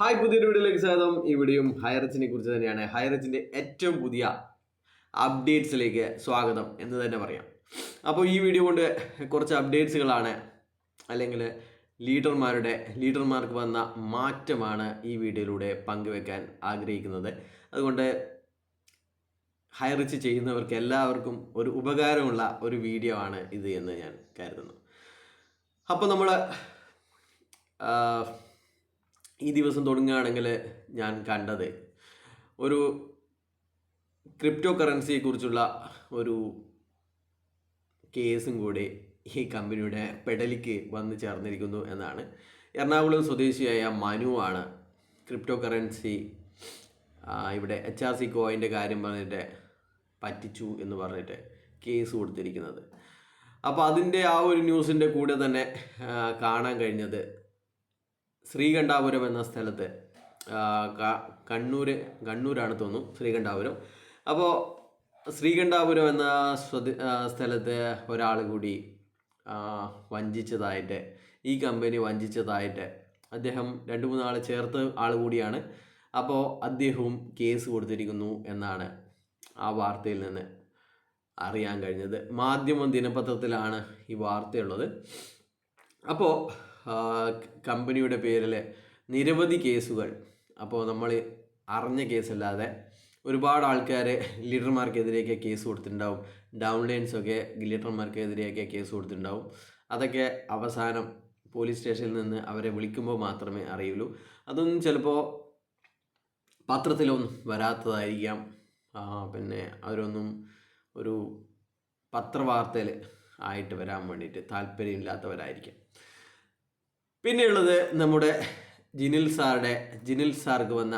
Hi പുതിയൊരു വീഡിയോയിലേക്ക് സ്വാഗതം. ഈ വീഡിയോയും ഹൈറച്ചിനെ കുറിച്ച് തന്നെയാണ് ഹൈറച്ചിന്റെ ഏറ്റവും പുതിയ അപ്ഡേറ്റ്സിലേക്ക് സ്വാഗതം എന്ന് തന്നെ പറയാം. അപ്പോൾ ഈ വീഡിയോ കൊണ്ട് കുറച്ച് അപ്ഡേറ്റ്സുകളാണ് അല്ലെങ്കിൽ ലീഡർമാരുടെ ലീഡർമാർക്ക് വന്ന മാറ്റമാണ് ഈ വീഡിയോയിലൂടെ പങ്കുവെക്കാൻ ആഗ്രഹിക്കുന്നത്. അതുകൊണ്ട് ഹൈറിച്ച് ചെയ്യുന്നവർക്ക് എല്ലാവർക്കും ഒരു ഉപകാരമുള്ള ഒരു വീഡിയോ ആണ് ഇത് എന്ന് ഞാൻ കരുതുന്നു. അപ്പോൾ നമ്മൾ ഈ ദിവസം തുടങ്ങുകയാണെങ്കിൽ ഞാൻ കണ്ടത് ഒരു ക്രിപ്റ്റോ കറൻസിയെ കുറിച്ചുള്ള ഒരു കേസും കൂടി ഈ കമ്പനിയുടെ പെടലിക്ക് വന്നു ചേർന്നിരിക്കുന്നു എന്നാണ്. എറണാകുളം സ്വദേശിയായ മനു ആണ് ക്രിപ്റ്റോ കറൻസി ഇവിടെ എച്ച് ആർ സി കോയിന്റെ കാര്യം പറഞ്ഞിട്ട് പറ്റിച്ചു എന്ന് പറഞ്ഞിട്ട് കേസ് കൊടുത്തിരിക്കുന്നത്. അപ്പോൾ അതിന്റെ ആ ഒരു ന്യൂസിന്റെ കൂടെ തന്നെ കാണാൻ കഴിഞ്ഞത് ശ്രീകണ്ഠാപുരം എന്ന സ്ഥലത്ത് കണ്ണൂര് കണ്ണൂരാണ് തോന്നുന്നു ശ്രീകണ്ഠാപുരം. അപ്പോൾ ശ്രീകണ്ഠാപുരം എന്ന സ്വദ സ്ഥലത്ത് ഒരാൾ കൂടി വഞ്ചിച്ചതായിട്ട് ഈ കമ്പനി വഞ്ചിച്ചതായിട്ട് അദ്ദേഹം രണ്ട് മൂന്ന് ചേർത്ത് ആൾ കൂടിയാണ്. അപ്പോൾ അദ്ദേഹവും കേസ് കൊടുത്തിരിക്കുന്നു എന്നാണ് ആ വാർത്തയിൽ നിന്ന് അറിയാൻ കഴിഞ്ഞത്. മാധ്യമം ദിനപത്രത്തിലാണ് ഈ വാർത്തയുള്ളത്. അപ്പോൾ കമ്പനിയുടെ പേരിൽ നിരവധി കേസുകൾ. അപ്പോൾ നമ്മൾ അറിഞ്ഞ കേസല്ലാതെ ഒരുപാട് ആൾക്കാർ ലീഡർമാർക്കെതിരെയൊക്കെ കേസ് കൊടുത്തിട്ടുണ്ടാവും. ഡൗൺലൈൻസൊക്കെ ലീഡർമാർക്കെതിരെയൊക്കെ കേസ് കൊടുത്തിട്ടുണ്ടാവും. അതൊക്കെ അവസാനം പോലീസ് സ്റ്റേഷനിൽ നിന്ന് അവരെ വിളിക്കുമ്പോൾ മാത്രമേ അറിയുള്ളൂ. അതൊന്നും ചിലപ്പോൾ പത്രത്തിലൊന്നും വരാത്തതായിരിക്കാം. പിന്നെ അവരൊന്നും ഒരു പത്രവാർത്തയിൽ ആയിട്ട് വരാൻ വേണ്ടിയിട്ട് താല്പര്യമില്ലാത്തവരായിരിക്കും. പിന്നെയുള്ളത് നമ്മുടെ ജിനിൽ സാറുടെ ജിനിൽ സാർക്ക് വന്ന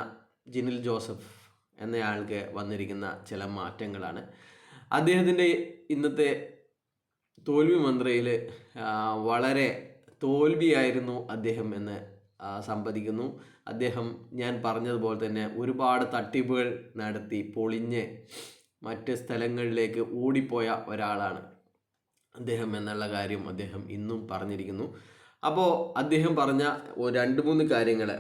ജിനിൽ ജോസഫ് എന്നയാൾക്ക് വന്നിരിക്കുന്ന ചില മാറ്റങ്ങളാണ്. അദ്ദേഹത്തിന്റെ ഇന്നത്തെ തോൽവി മന്ത്രയിൽ വളരെ തോൽവിയായിരുന്നു അദ്ദേഹം എന്ന് സംവദിക്കുന്നു. അദ്ദേഹം ഞാൻ പറഞ്ഞതുപോലെ തന്നെ ഒരുപാട് തട്ടിപ്പുകൾ നടത്തി പൊളിഞ്ഞ് മറ്റ് സ്ഥലങ്ങളിലേക്ക് ഓടിപ്പോയ ഒരാളാണ് അദ്ദേഹം എന്നുള്ള കാര്യം അദ്ദേഹം ഇന്നും പറഞ്ഞിരിക്കുന്നു. അപ്പോൾ അദ്ദേഹം പറഞ്ഞ രണ്ട് മൂന്ന് കാര്യങ്ങൾ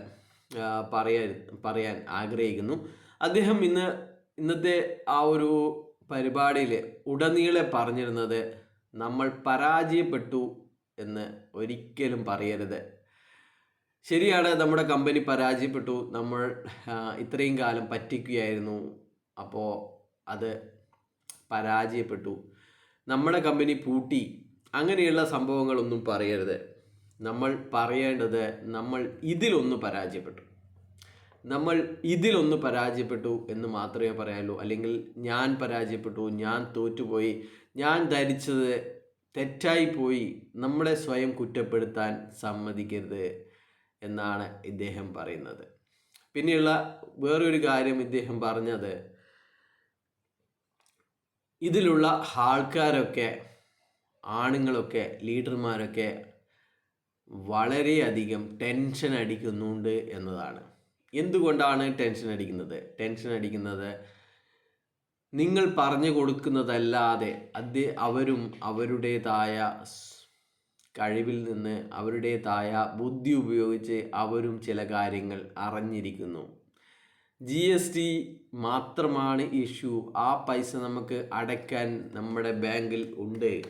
പറയാൻ പറയാൻ ആഗ്രഹിക്കുന്നു. അദ്ദേഹം ഇന്ന് ഇന്നത്തെ ആ ഒരു പരിപാടിയിൽ ഉടനീളെ പറഞ്ഞിരുന്നത് നമ്മൾ പരാജയപ്പെട്ടു എന്ന് ഒരിക്കലും പറയരുത്. ശരിയാണ് നമ്മുടെ കമ്പനി പരാജയപ്പെട്ടു. നമ്മൾ ഇത്രയും കാലം പറ്റിക്കുകയായിരുന്നു. അപ്പോൾ അത് പരാജയപ്പെട്ടു. നമ്മുടെ കമ്പനി പൂട്ടി. അങ്ങനെയുള്ള സംഭവങ്ങളൊന്നും പറയരുത്. നമ്മൾ പറയേണ്ടത് നമ്മൾ ഇതിലൊന്ന് പരാജയപ്പെട്ടു. നമ്മൾ ഇതിലൊന്ന് പരാജയപ്പെട്ടു എന്ന് മാത്രമേ പറയാനുള്ളൂ. അല്ലെങ്കിൽ ഞാൻ പരാജയപ്പെട്ടു ഞാൻ തോറ്റുപോയി ഞാൻ ധരിച്ചത് തെറ്റായി പോയി നമ്മളെ സ്വയം കുറ്റപ്പെടുത്താൻ സമ്മതിക്കരുത് എന്നാണ് ഇദ്ദേഹം പറയുന്നത്. പിന്നെയുള്ള വേറൊരു കാര്യം ഇദ്ദേഹം പറഞ്ഞത് ഇതിലുള്ള ആൾക്കാരൊക്കെ ആണുങ്ങളൊക്കെ ലീഡർമാരൊക്കെ വളരെയധികം ടെൻഷൻ അടിക്കുന്നുണ്ട് എന്നതാണ്. എന്തുകൊണ്ടാണ് ടെൻഷൻ അടിക്കുന്നത്? ടെൻഷൻ അടിക്കുന്നത് നിങ്ങൾ പറഞ്ഞു കൊടുക്കുന്നതല്ലാതെ അത് അവരും അവരുടേതായ കഴിവിൽ നിന്ന് അവരുടേതായ ബുദ്ധി ഉപയോഗിച്ച് അവരും ചില കാര്യങ്ങൾ അറിഞ്ഞിരിക്കുന്നു. ജി എസ് ടി മാത്രമാണ് ഇഷ്യൂ ആ പൈസ നമുക്ക് അടയ്ക്കാൻ നമ്മുടെ ബാങ്കിൽ ഉണ്ട്.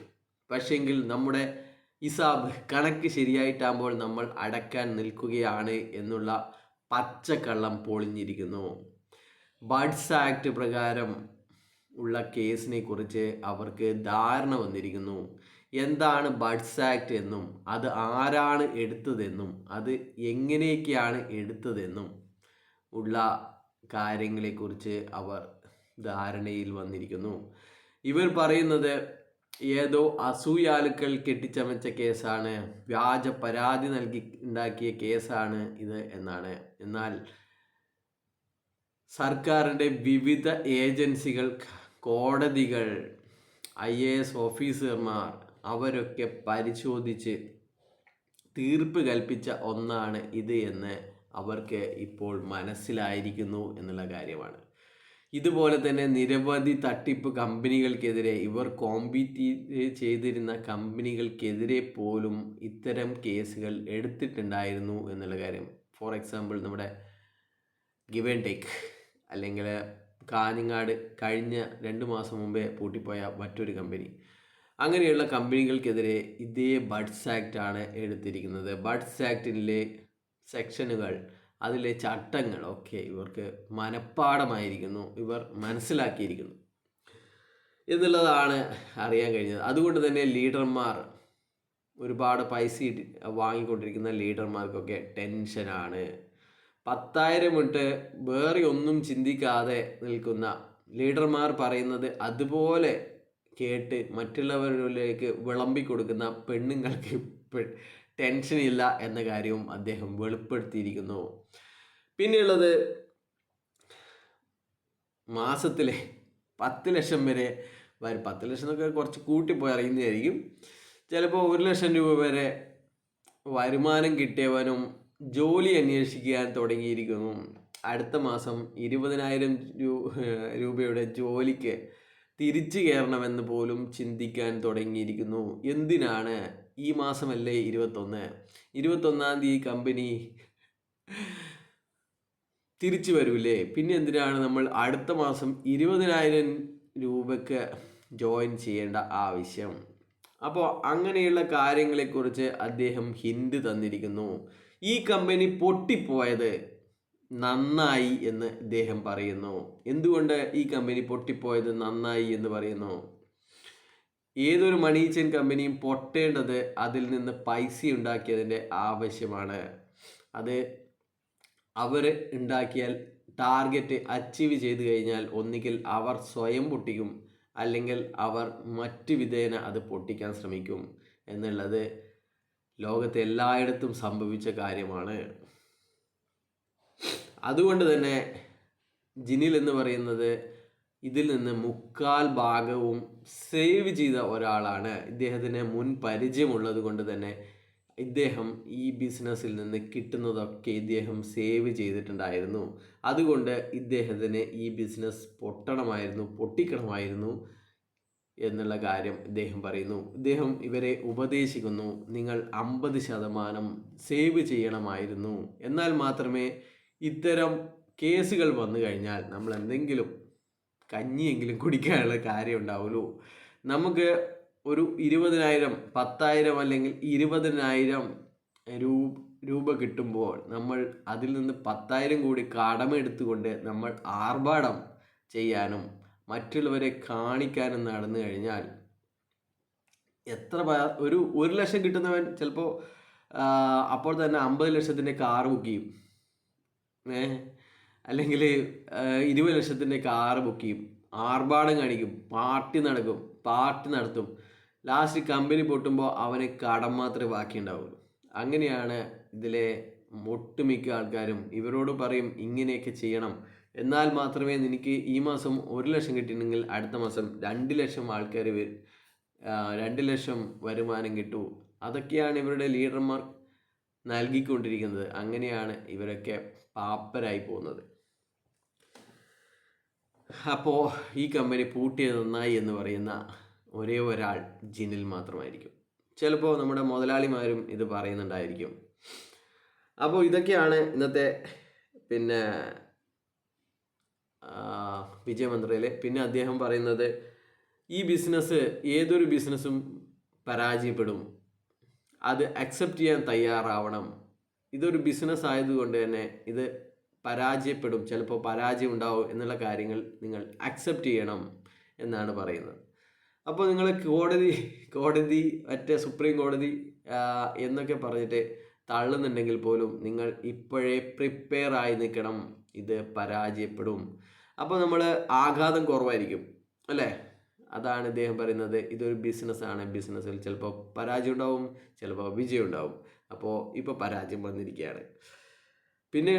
പക്ഷെങ്കിൽ നമ്മുടെ ഹിസാബ് കണക്ക് ശരിയായിട്ടാകുമ്പോൾ നമ്മൾ അടക്കാൻ നിൽക്കുകയാണ് എന്നുള്ള പച്ചക്കള്ളം പൊളിഞ്ഞിരിക്കുന്നു. ബഡ്സ് ആക്ട് പ്രകാരം ഉള്ള കേസിനെ കുറിച്ച് അവർക്ക് ധാരണ വന്നിരിക്കുന്നു. എന്താണ് ബഡ്സ് ആക്ട് എന്നും അത് ആരാണ് എടുത്തതെന്നും അത് എങ്ങനെയൊക്കെയാണ് എടുത്തതെന്നും ഉള്ള കാര്യങ്ങളെക്കുറിച്ച് അവർ ധാരണയിൽ വന്നിരിക്കുന്നു. ഇവർ പറയുന്നത് ഏതോ അസൂയാലുക്കൾ കെട്ടിച്ചമച്ച കേസാണ്. വ്യാജ പരാതി നൽകി ഉണ്ടാക്കിയ കേസാണ് ഇത് എന്നാണ്. എന്നാൽ സർക്കാരിന്റെ വിവിധ ഏജൻസികൾ കോടതികൾ ഐ എ എസ് ഓഫീസർമാർ അവരൊക്കെ പരിശോധിച്ച് തീർപ്പ് കൽപ്പിച്ച ഒന്നാണ് ഇത് എന്ന് അവർക്ക് ഇപ്പോൾ മനസ്സിലായിരിക്കുന്നു എന്നുള്ള കാര്യമാണ്. ഇതുപോലെ തന്നെ നിരവധി തട്ടിപ്പ് കമ്പനികൾക്കെതിരെ ഇവർ കോമ്പീറ്റ് ചെയ്തിരുന്ന കമ്പനികൾക്കെതിരെ പോലും ഇത്തരം കേസുകൾ എടുത്തിട്ടുണ്ടായിരുന്നു എന്നുള്ള കാര്യം. ഫോർ എക്സാമ്പിൾ നമ്മുടെ ഗിവ് ആൻഡ് ടേക്ക് അല്ലെങ്കിൽ കാഞ്ഞങ്ങാട് കഴിഞ്ഞ രണ്ട് മാസം മുമ്പേ പൂട്ടിപ്പോയ മറ്റൊരു കമ്പനി. അങ്ങനെയുള്ള കമ്പനികൾക്കെതിരെ ഇതേ ബഡ്സ് ആക്ട് ആണ് എടുത്തിരിക്കുന്നത്. ബഡ്സ് ആക്ടിലെ സെക്ഷനുകൾ അതിലെ ചട്ടങ്ങൾ ഒക്കെ ഇവർക്ക് മനഃപ്പാടമായിരിക്കുന്നു ഇവർ മനസ്സിലാക്കിയിരിക്കുന്നു. എന്നുള്ളതാണ് അറിയാൻ കഴിഞ്ഞത്. അതുകൊണ്ട് തന്നെ ലീഡർമാർ ഒരുപാട് പൈസ വാങ്ങിക്കൊണ്ടിരിക്കുന്ന ലീഡർമാർക്കൊക്കെ ടെൻഷനാണ്. പത്തായിരം ഇട്ട് വേറെ ഒന്നും ചിന്തിക്കാതെ നിൽക്കുന്ന ലീഡർമാർ പറയുന്നത് അതുപോലെ കേട്ട് മറ്റുള്ളവരിലേക്ക് വിളമ്പിക്കൊടുക്കുന്ന പെണ്ണുങ്ങൾക്ക് ടെൻഷനില്ല എന്ന കാര്യവും അദ്ദേഹം വെളിപ്പെടുത്തിയിരിക്കുന്നു. പിന്നെയുള്ളത് മാസത്തിലെ പത്ത് ലക്ഷം വരെ വരും പത്ത് ലക്ഷം എന്നൊക്കെ കുറച്ച് കൂട്ടിപ്പോയി അറിയുന്നതായിരിക്കും. ചിലപ്പോൾ ഒരു ലക്ഷം രൂപ വരെ വരുമാനം കിട്ടിയവനും ജോലി അന്വേഷിക്കാൻ തുടങ്ങിയിരിക്കുന്നു. അടുത്ത മാസം ഇരുപതിനായിരം രൂപയുടെ ജോലിക്ക് തിരിച്ചു കയറണമെന്ന് പോലും ചിന്തിക്കാൻ തുടങ്ങിയിരിക്കുന്നു. എന്തിനാണ് ഈ മാസമല്ലേ ഇരുപത്തൊന്ന്? ഇരുപത്തൊന്നാം തീയതി കമ്പനി തിരിച്ചു വരൂലേ? പിന്നെ എന്തിനാണ് നമ്മൾ അടുത്ത മാസം ഇരുപതിനായിരം രൂപയ്ക്ക് ജോയിൻ ചെയ്യേണ്ട ആവശ്യം? അപ്പോൾ അങ്ങനെയുള്ള കാര്യങ്ങളെക്കുറിച്ച് അദ്ദേഹം ഹിന്ദ് തന്നിരിക്കുന്നു. ഈ കമ്പനി പൊട്ടിപ്പോയത് നന്നായി എന്ന് ഇദ്ദേഹം പറയുന്നു. എന്തുകൊണ്ട് ഈ കമ്പനി പൊട്ടിപ്പോയത് നന്നായി എന്ന് പറയുന്നു? ഏതൊരു മണി ചെയിൻ കമ്പനിയും പൊട്ടേണ്ടത് അതിൽ നിന്ന് പൈസ ഉണ്ടാക്കിയതിന്റെ ആവശ്യമാണ്. അത് അവർ ഉണ്ടാക്കിയാൽ ടാർഗറ്റ് അച്ചീവ് ചെയ്തു കഴിഞ്ഞാൽ ഒന്നുകിൽ അവർ സ്വയം പൊട്ടിക്കും അല്ലെങ്കിൽ അവർ മറ്റു വിധേന അത് പൊട്ടിക്കാൻ ശ്രമിക്കും എന്നുള്ളത് ലോകത്തെ എല്ലായിടത്തും സംഭവിച്ച കാര്യമാണ്. അതുകൊണ്ട് തന്നെ ജിനിൽ എന്ന് പറയുന്നത് ഇതിൽ നിന്ന് മുക്കാൽ ഭാഗവും സേവ് ചെയ്ത ഒരാളാണ്. ഇദ്ദേഹത്തിന് മുൻ പരിചയമുള്ളത് കൊണ്ട് തന്നെ ഇദ്ദേഹം ഈ ബിസിനസ്സിൽ നിന്ന് കിട്ടുന്നതൊക്കെ ഇദ്ദേഹം സേവ് ചെയ്തിട്ടുണ്ടായിരുന്നു. അതുകൊണ്ട് ഇദ്ദേഹത്തിന് ഈ ബിസിനസ് പൊട്ടണമായിരുന്നു പൊട്ടിക്കണമായിരുന്നു എന്നുള്ള കാര്യം ഇദ്ദേഹം പറയുന്നു. ഇദ്ദേഹം ഇവരെ ഉപദേശിക്കുന്നു. നിങ്ങൾ അമ്പത് ശതമാനം സേവ് ചെയ്യണമായിരുന്നു. എന്നാൽ മാത്രമേ ഇത്തരം കേസുകൾ വന്നു കഴിഞ്ഞാൽ നമ്മൾ എന്തെങ്കിലും കഞ്ഞിയെങ്കിലും കുടിക്കാനുള്ള കാര്യം ഉണ്ടാവുള്ളൂ നമുക്ക് ഒരു ഇരുപതിനായിരം പത്തായിരം അല്ലെങ്കിൽ ഇരുപതിനായിരം രൂപ രൂപ കിട്ടുമ്പോൾ നമ്മൾ അതിൽ നിന്ന് പത്തായിരം കൂടി കടമെടുത്തുകൊണ്ട് നമ്മൾ ആർഭാടം ചെയ്യാനും മറ്റുള്ളവരെ കാണിക്കാനും നടന്നു കഴിഞ്ഞാൽ എത്ര ഒരു ഒരു ലക്ഷം കിട്ടുന്നവൻ ചിലപ്പോൾ അപ്പോൾ തന്നെ അമ്പത് ലക്ഷത്തിന്റെ കാർ ബുക്ക് ചെയ്യും. അല്ലെങ്കിൽ ഇരുപത് ലക്ഷത്തിന്റെ കാറ് ബുക്ക് ചെയ്യും. ആർഭാടം കാണിക്കും. പാർട്ടി നടക്കും. പാർട്ടി നടത്തും. ലാസ്റ്റ് കമ്പനി പൊട്ടുമ്പോൾ അവന് കടം മാത്രമേ ബാക്കിയുണ്ടാവുള്ളൂ. അങ്ങനെയാണ് ഇതിലെ ഒട്ടുമിക്ക ആൾക്കാരും ഇവരോട് പറയും ഇങ്ങനെയൊക്കെ ചെയ്യണം. എന്നാൽ മാത്രമേ നിനക്ക് ഈ മാസം ഒരു ലക്ഷം കിട്ടിയിട്ടുണ്ടെങ്കിൽ അടുത്ത മാസം രണ്ട് ലക്ഷം ആൾക്കാർ വരും രണ്ട് ലക്ഷം വരുമാനം കിട്ടൂ. അതൊക്കെയാണ് ഇവരുടെ ലീഡർമാർ നൽകിക്കൊണ്ടിരിക്കുന്നത്. അങ്ങനെയാണ് ഇവരൊക്കെ പാപ്പരായി പോകുന്നത്. അപ്പോൾ ഈ കമ്പനി പൂട്ടിയത് നന്നായി എന്ന് പറയുന്ന ഒരേ ഒരാൾ ജിനിൽ മാത്രമായിരിക്കും. ചിലപ്പോൾ നമ്മുടെ മുതലാളിമാരും ഇത് പറയുന്നുണ്ടായിരിക്കും. അപ്പോൾ ഇതൊക്കെയാണ് ഇന്നത്തെ പിന്നെ വിജയമന്ത്രയിലെ പിന്നെ അദ്ദേഹം പറയുന്നത് ഈ ബിസിനസ് ഏതൊരു ബിസിനസ്സും പരാജയപ്പെടും. അത് അക്സെപ്റ്റ് ചെയ്യാൻ തയ്യാറാവണം. ഇതൊരു ബിസിനസ് ആയതുകൊണ്ട് തന്നെ ഇത് പരാജയപ്പെടും ചിലപ്പോൾ പരാജയം ഉണ്ടാവും എന്നുള്ള കാര്യങ്ങൾ നിങ്ങൾ അക്സെപ്റ്റ് ചെയ്യണം എന്നാണ് പറയുന്നത്. അപ്പോൾ നിങ്ങൾ കോടതി കോടതി മറ്റേ സുപ്രീം കോടതി എന്നൊക്കെ പറഞ്ഞിട്ട് തള്ളുന്നുണ്ടെങ്കിൽ പോലും നിങ്ങൾ ഇപ്പോഴേ പ്രിപ്പയർ ആയി നിൽക്കണം ഇത് പരാജയപ്പെടും. അപ്പോൾ നമ്മൾ ആഘാതം കുറവായിരിക്കും അല്ലേ? അതാണ് ഇദ്ദേഹം പറയുന്നത് ഇതൊരു ബിസിനസ്സാണ് ബിസിനസ്സിൽ ചിലപ്പോൾ പരാജയം ഉണ്ടാവും ചിലപ്പോൾ വിജയം ഉണ്ടാവും. അപ്പോൾ ഇപ്പോൾ പരാജയം വന്നിരിക്കുകയാണ് പിന്നെ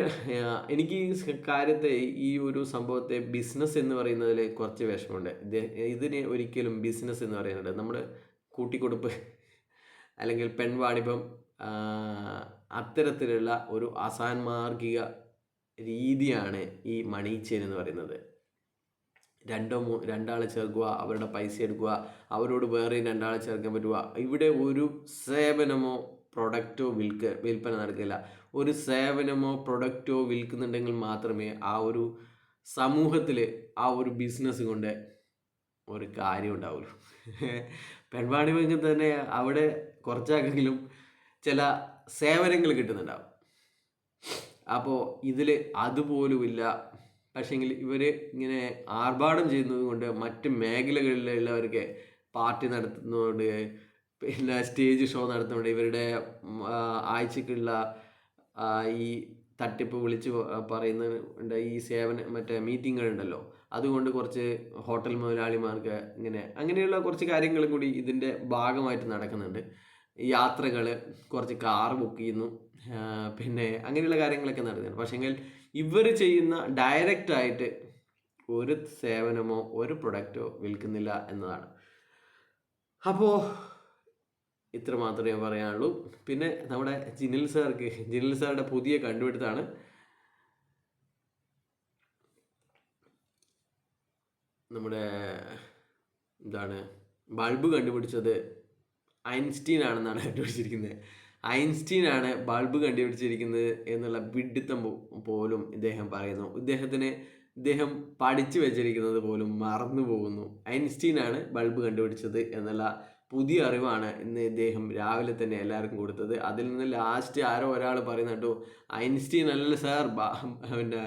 എനിക്ക് ഈ കാര്യത്തെ ഈ ഒരു സംഭവത്തെ ബിസിനസ് എന്ന് പറയുന്നതിൽ കുറച്ച് വിഷമമുണ്ട്. ഇത് ഇതിനെ ഒരിക്കലും ബിസിനസ് എന്ന് പറയുന്നത് നമ്മൾ കൂട്ടിക്കൊടുപ്പ് അല്ലെങ്കിൽ പെൺവാണിഭം അത്തരത്തിലുള്ള ഒരു അസാൻമാർഗിക രീതിയാണ് ഈ മണി ചെയിൻ എന്ന് പറയുന്നത്. രണ്ടോ മൂ രണ്ടാളെ ചേർക്കുക അവരുടെ പൈസ എടുക്കുക അവരോട് വേറെ രണ്ടാളെ ചേർക്കാൻ പറ്റുക ഇവിടെ ഒരു സേവനമോ പ്രൊഡക്റ്റോ വിൽക്ക വിൽപ്പന നടക്കില്ല ഒരു സേവനമോ പ്രൊഡക്റ്റോ വിൽക്കുന്നുണ്ടെങ്കിൽ മാത്രമേ ആ ഒരു സമൂഹത്തിൽ ആ ഒരു ബിസിനസ് കൊണ്ട് ഒരു കാര്യം ഉണ്ടാവുള്ളൂ. പെൺവാണി ബാങ്കിൽ തന്നെ അവിടെ കുറച്ചാക്കെങ്കിലും ചില സേവനങ്ങൾ കിട്ടുന്നുണ്ടാവും. അപ്പോൾ ഇതിൽ അതുപോലുമില്ല. പക്ഷേങ്കിൽ ഇവർ ഇങ്ങനെ ആർഭാടം ചെയ്യുന്നത് കൊണ്ട് മറ്റ് മേഖലകളിലുള്ളവർക്ക് പാർട്ടി നടത്തുന്നതുകൊണ്ട് പിന്നെ സ്റ്റേജ് ഷോ നടത്തുന്നുണ്ട്. ഇവരുടെ ആഴ്ചക്കുള്ള ഈ തട്ടിപ്പ് വിളിച്ച് പറയുന്നുണ്ട് ഈ സേവന മറ്റേ മീറ്റിങ്ങുകളുണ്ടല്ലോ. അതുകൊണ്ട് കുറച്ച് ഹോട്ടൽ മുതലാളിമാർക്ക് ഇങ്ങനെ അങ്ങനെയുള്ള കുറച്ച് കാര്യങ്ങളും കൂടി ഇതിന്റെ ഭാഗമായിട്ട് നടക്കുന്നുണ്ട്. യാത്രകൾ കുറച്ച് കാർ ബുക്ക് ചെയ്യുന്നു. പിന്നെ അങ്ങനെയുള്ള കാര്യങ്ങളൊക്കെ നടക്കുന്നുണ്ട്. പക്ഷേങ്കിൽ ഇവർ ചെയ്യുന്ന ഡയറക്റ്റായിട്ട് ഒരു സേവനമോ ഒരു പ്രൊഡക്റ്റോ വിൽക്കുന്നില്ല എന്നതാണ്. അപ്പോൾ ഇത്ര മാത്രമേ പറയാനുള്ളൂ. പിന്നെ നമ്മുടെ ജിനിൽ സാർക്ക് ജിനിൽ സാറുടെ പുതിയ കണ്ടുപിടുത്താണ്. നമ്മുടെ എന്താണ് ബൾബ് കണ്ടുപിടിച്ചത് ഐൻസ്റ്റീൻ ആണെന്നാണ് കണ്ടുപിടിച്ചിരിക്കുന്നത് ഐൻസ്റ്റീൻ ആണ് ബൾബ് കണ്ടുപിടിച്ചിരിക്കുന്നത് എന്നുള്ള വിഡിത്തം പോലും ഇദ്ദേഹം പറയുന്നു. ഇദ്ദേഹത്തിന് ഇദ്ദേഹം പഠിച്ചു വെച്ചിരിക്കുന്നത് പോലും മറന്നു പോകുന്നു. ഐൻസ്റ്റീൻ ആണ് ബൾബ് കണ്ടുപിടിച്ചത് എന്നുള്ള പുതിയ അറിവാണ് ഇന്ന് ഇദ്ദേഹം രാവിലെ തന്നെ എല്ലാവർക്കും കൊടുത്തത്. അതിൽ നിന്ന് ലാസ്റ്റ് ആരോ ഒരാൾ പറയുന്ന കേട്ടോ ഐൻസ്റ്റീൻ അല്ല സാർ പിന്നെ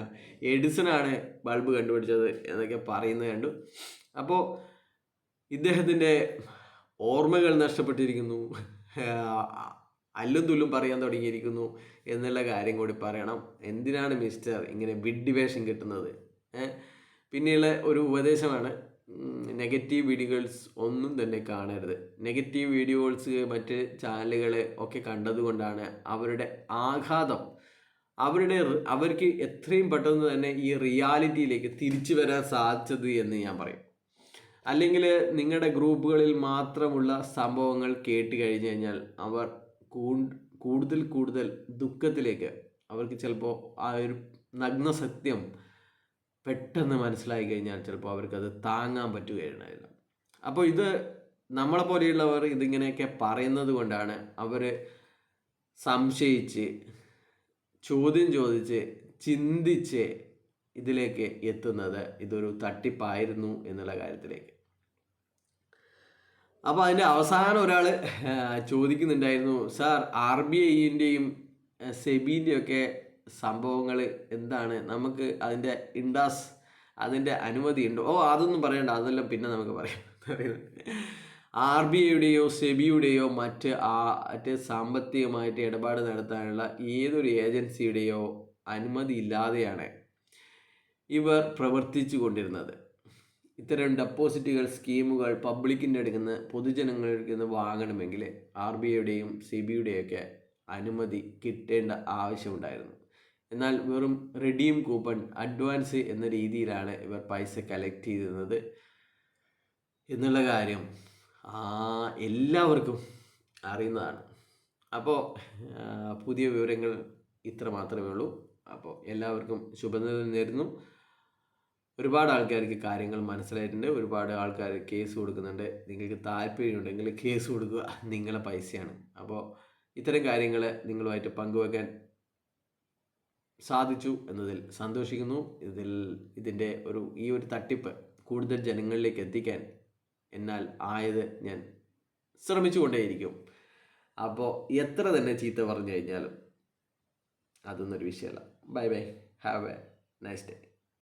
എഡിസണാണ് ബൾബ് കണ്ടുപിടിച്ചത് എന്നൊക്കെ പറയുന്നത് കണ്ടു. അപ്പോൾ ഇദ്ദേഹത്തിന്റെ ഓർമ്മകൾ നഷ്ടപ്പെട്ടിരിക്കുന്നു. അല്ലും തുല്ലും പറയാൻ തുടങ്ങിയിരിക്കുന്നു എന്നുള്ള കാര്യം കൂടി പറയണം. എന്തിനാണ് മിസ്റ്റർ ഇങ്ങനെ വിഡ്ഡിവേഷം കിട്ടുന്നത്? പിന്നെയുള്ള ഒരു ഉപദേശമാണ്. നെഗറ്റീവ് വീഡിയോസ് ഒന്നും തന്നെ കാണരുത്. നെഗറ്റീവ് വീഡിയോസ് മറ്റ് ചാനലുകൾ ഒക്കെ കണ്ടതുകൊണ്ടാണ് അവരുടെ ആഘാതം. അവരുടെ അവർക്ക് എത്രയും പെട്ടെന്ന് തന്നെ ഈ റിയാലിറ്റിയിലേക്ക് തിരിച്ചു വരാൻ സാധിച്ചത് എന്ന് ഞാൻ പറയും. അല്ലെങ്കിൽ നിങ്ങളുടെ ഗ്രൂപ്പുകളിൽ മാത്രമുള്ള സംഭവങ്ങൾ കേട്ട് കഴിഞ്ഞു കഴിഞ്ഞാൽ അവർ കൂടുതൽ കൂടുതൽ ദുഃഖത്തിലേക്ക് അവർക്ക് ചിലപ്പോൾ ആ ഒരു നഗ്ന സത്യം പെട്ടെന്ന് മനസ്സിലായി കഴിഞ്ഞാൽ ചിലപ്പോൾ അവർക്കത് താങ്ങാൻ പറ്റുകയില്ല അപ്പോൾ ഇത് നമ്മളെ പോലെയുള്ളവർ ഇതിങ്ങനെയൊക്കെ പറയുന്നത് കൊണ്ടാണ് അവർ സംശയിച്ച് ചോദ്യം ചോദിച്ച് ചിന്തിച്ച് ഇതിലേക്ക് എത്തുന്നത്. ഇതൊരു തട്ടിപ്പായിരുന്നു എന്നുള്ള കാര്യത്തിലേക്ക്. അപ്പോൾ അതിന്റെ അവസാനം ഒരാൾ ചോദിക്കുന്നുണ്ടായിരുന്നു സാർ ആർ ബി ഐന്റെയും സെബിന്റെയൊക്കെ സംഭവങ്ങൾ എന്താണ്? നമുക്ക് അതിന്റെ ഇൻഡാസ് അതിന്റെ അനുമതി ഉണ്ടോ. ഓ അതൊന്നും പറയണ്ട. അതെല്ലാം പിന്നെ നമുക്ക് പറയാം. ആർ ബി ഐയുടെയോ സെബിയുടെയോ മറ്റ് ആ മറ്റ് സാമ്പത്തികമായിട്ട് ഇടപാട് നടത്താനുള്ള ഏതൊരു ഏജൻസിയുടെയോ അനുമതി ഇല്ലാതെയാണ് ഇവർ പ്രവർത്തിച്ചു കൊണ്ടിരുന്നത്. ഇത്തരം ഡെപ്പോസിറ്റുകൾ സ്കീമുകൾ പബ്ലിക്കിന്റെ അടുക്കുന്ന പൊതുജനങ്ങളുടെ നിന്ന് വാങ്ങണമെങ്കിൽ ആർ ബി ഐയുടെയും സെബിയുടെയൊക്കെ അനുമതി കിട്ടേണ്ട ആവശ്യമുണ്ടായിരുന്നു. എന്നാൽ വെറും റെഡീം കൂപ്പൺ അഡ്വാൻസ് എന്ന രീതിയിലാണ് ഇവർ പൈസ കളക്ട് ചെയ്തിരുന്നത് എന്നുള്ള കാര്യം. എല്ലാവർക്കും അറിയുന്നതാണ്. അപ്പോൾ പുതിയ വിവരങ്ങൾ ഇത്ര മാത്രമേ ഉള്ളൂ. അപ്പോൾ എല്ലാവർക്കും ശുഭനില നേരുന്നു. ഒരുപാട് ആൾക്കാർക്ക് കാര്യങ്ങൾ മനസ്സിലായിട്ടുണ്ട്. ഒരുപാട് ആൾക്കാർ കേസ് കൊടുക്കുന്നുണ്ട്. നിങ്ങൾക്ക് താല്പര്യമുണ്ടെങ്കിൽ കേസ് കൊടുക്കുക. നിങ്ങളെ പൈസയാണ്. അപ്പോൾ ഇത്തരം കാര്യങ്ങൾ നിങ്ങളുമായിട്ട് പങ്കുവെക്കാൻ സാധിച്ചു എന്നതിൽ സന്തോഷിക്കുന്നു. ഇതിൽ ഇതിന്റെ ഒരു ഈ ഒരു തട്ടിപ്പ് കൂടുതൽ ജനങ്ങളിലേക്ക് എത്തിക്കാൻ എന്നാൽ ആയത് ഞാൻ ശ്രമിച്ചുകൊണ്ടേയിരിക്കും. അപ്പോൾ എത്ര തന്നെ ചീത്ത പറഞ്ഞു കഴിഞ്ഞാലും അതൊന്നൊരു വിഷയമല്ല. Bye bye. Have a nice day.